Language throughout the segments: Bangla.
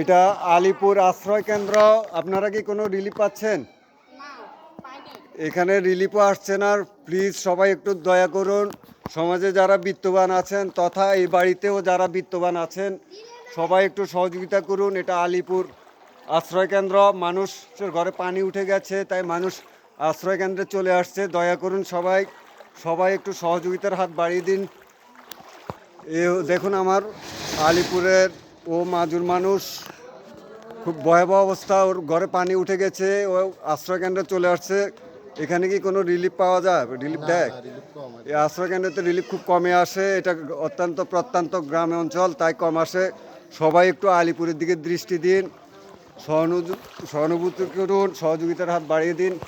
এটা আলিপুর আশ্রয় কেন্দ্র। আপনারা কি কোনো রিলিফ পাচ্ছেন? এখানে রিলিফও আসছে না। প্লিজ সবাই একটু দয়া করুন। সমাজে যারা বিত্তবান আছেন তথা এই বাড়িতেও যারা বিত্তবান আছেন, সবাই একটু সহযোগিতা করুন। এটা আলিপুর আশ্রয় কেন্দ্র। মানুষের ঘরে পানি উঠে গেছে, তাই মানুষ আশ্রয় কেন্দ্রে চলে আসছে। দয়া করুন সবাই। সবাই একটু সহযোগিতার হাত বাড়িয়ে দিন। এ দেখুন আমার আলিপুরের ও মাজুর মানুষ। খুব ভয়াবহ অবস্থা ওর ঘরে পানি উঠে গেছে ও আশ্রয় কেন্দ্রে চলে আসছে। এখানে কি কোনো রিলিফ পাওয়া যায়? রিলিফ দেয়? এই আশ্রয় কেন্দ্রতে রিলিফ খুব কমে আসে এটা অত্যন্ত প্রত্যন্ত গ্রামে অঞ্চল তাই কম আসে। সবাই একটু আলিপুরের দিকে দৃষ্টি দিন সহানুভূ- সহানুভূতি করুন সহযোগিতার হাত বাড়িয়ে দিন।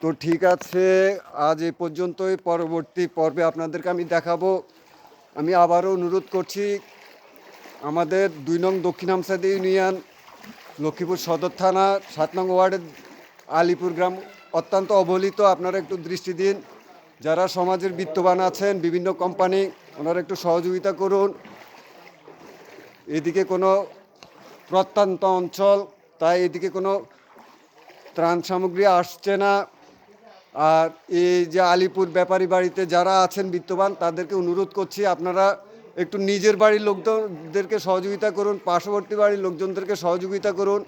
তো ঠিক আছে আজ এ পর্যন্তই পরবর্তী পর্বে আপনাদেরকে আমি দেখাবো। আমি আবারও অনুরোধ করছি আমাদের দুই নং দক্ষিণ হামসাদি ইউনিয়ন, লক্ষ্মীপুর সদর থানা, সাত নং ওয়ার্ডের আলিপুর গ্রাম। অত্যন্ত অবহেলিত, আপনারা একটু দৃষ্টি দিন। যারা সমাজের বিত্তবান আছেন, বিভিন্ন কোম্পানি, ওনারা একটু সহযোগিতা করুন। এদিকে কোনো প্রত্যন্ত অঞ্চল, তাই এদিকে কোনো ত্রাণ সামগ্রী আসছে না। আর এই যে আলিপুর ব্যাপারী বাড়িতে যারা আছেন, বিত্তবান, তাদেরকে অনুরোধ করছি, আপনারা একটু নিজের বাড়ির লোকজনদেরকে সহযোগিতা করুন, পার্শ্ববর্তী বাড়ির লোকজনদেরকে সহযোগিতা করুন।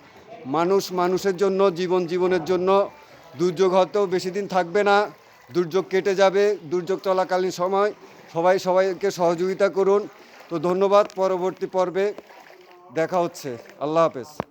মানুষ মানুষের জন্য, জীবন জীবনের জন্য। দুর্যোগ হয়তো বেশি দিন থাকবে না, দুর্যোগ কেটে যাবে, দুর্যোগ চলাকালীন সময়। সবাই সবাইকে সহযোগিতা করুন। তো ধন্যবাদ, পরবর্তী পর্বে দেখা হচ্ছে। আল্লাহ হাফেজ।